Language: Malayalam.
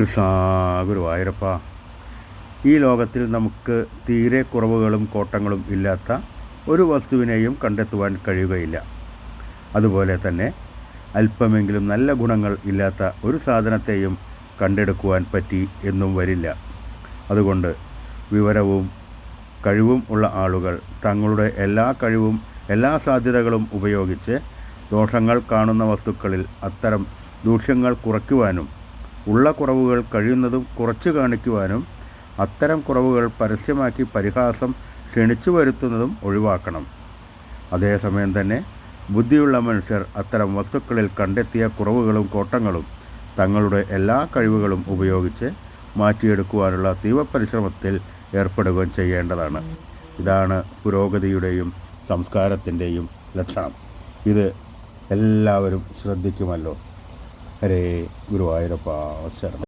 കൃഷ്ണ ഗുരുവായൂരപ്പ ഈ ലോകത്തിൽ നമുക്ക് തീരെ കുറവുകളും കോട്ടങ്ങളും ഇല്ലാത്ത ഒരു വസ്തുവിനെയും കണ്ടെത്തുവാൻ കഴിയുകയില്ല. അതുപോലെ തന്നെ അല്പമെങ്കിലും നല്ല ഗുണങ്ങൾ ഇല്ലാത്ത ഒരു സാധനത്തെയും കണ്ടെടുക്കുവാൻ പറ്റി എന്നും വരില്ല. അതുകൊണ്ട് വിവരവും കഴിവും ഉള്ള ആളുകൾ തങ്ങളുടെ എല്ലാ കഴിവും എല്ലാ സാധ്യതകളും ഉപയോഗിച്ച് ദോഷങ്ങൾ കാണുന്ന വസ്തുക്കളിൽ അത്തരം ദൂഷ്യങ്ങൾ കുറയ്ക്കുവാനും ഉള്ള കുറവുകൾ കഴിയുന്നതും കുറച്ച് കാണിക്കുവാനും അത്തരം കുറവുകൾ പരസ്യമാക്കി പരിഹാസം ക്ഷണിച്ചു വരുത്തുന്നതും ഒഴിവാക്കണം. അതേസമയം തന്നെ ബുദ്ധിയുള്ള മനുഷ്യർ അത്തരം വസ്തുക്കളിൽ കണ്ടെത്തിയ കുറവുകളും കോട്ടങ്ങളും തങ്ങളുടെ എല്ലാ കഴിവുകളും ഉപയോഗിച്ച് മാറ്റിയെടുക്കുവാനുള്ള തീവ്രപരിശ്രമത്തിൽ ഏർപ്പെടുകയും ചെയ്യേണ്ടതാണ്. ഇതാണ് പുരോഗതിയുടെയും സംസ്കാരത്തിന്റെയും ലക്ഷണം. ഇത് എല്ലാവരും ശ്രദ്ധിക്കുമല്ലോ. హరే గురువాయూరప్ప వచ్చారు.